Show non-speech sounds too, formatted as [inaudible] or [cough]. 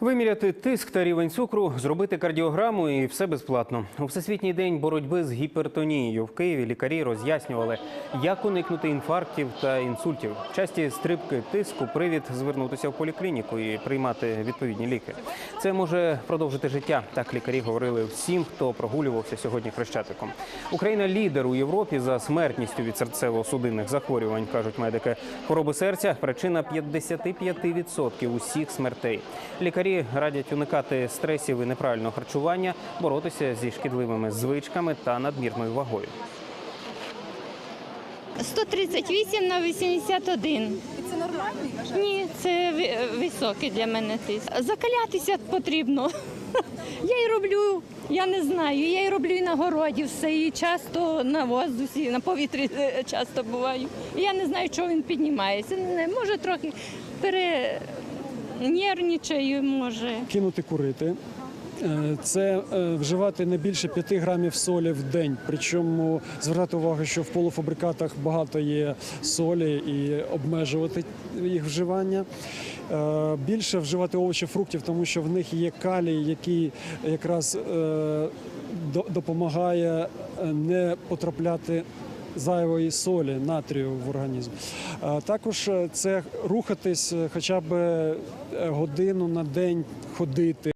Виміряти тиск та рівень цукру, зробити кардіограму і все безплатно. У всесвітній день боротьби з гіпертонією в Києві лікарі роз'яснювали, як уникнути інфарктів та інсультів. Часті стрибки тиску привід звернутися в поліклініку і приймати відповідні ліки. Це може продовжити життя. Так лікарі говорили всім, хто прогулювався сьогодні хрещатиком. Україна лідер у Європі за смертністю від серцево-судинних захворювань, кажуть медики. Хвороби серця причина 55% усіх смертей. Лікарі радять уникати стресів і неправильного харчування, боротися зі шкідливими звичками та надмірною вагою. 138 на 81. Це нормальний вважаєте? Ні, це високий для мене тиск. Закалятися потрібно. [laughs] Я й роблю, я не знаю. Я й роблю і на городі все, і часто на воздусі, на повітрі [laughs] часто буваю. Я не знаю, чого він піднімається. Може трохи перенервничаю, може. кинути курити. Е, Це е, вживати не більше 5 грамів солі в день. Причому звертати увагу, що в полуфабрикатах багато є солі і обмежувати їх вживання. Е, Більше вживати овочі, фруктів, тому що в них є калій, який якраз допомагає не потрапляти зайвої солі, натрію в організм. Також е, це рухатись е, хоча б е, годину на день ходити.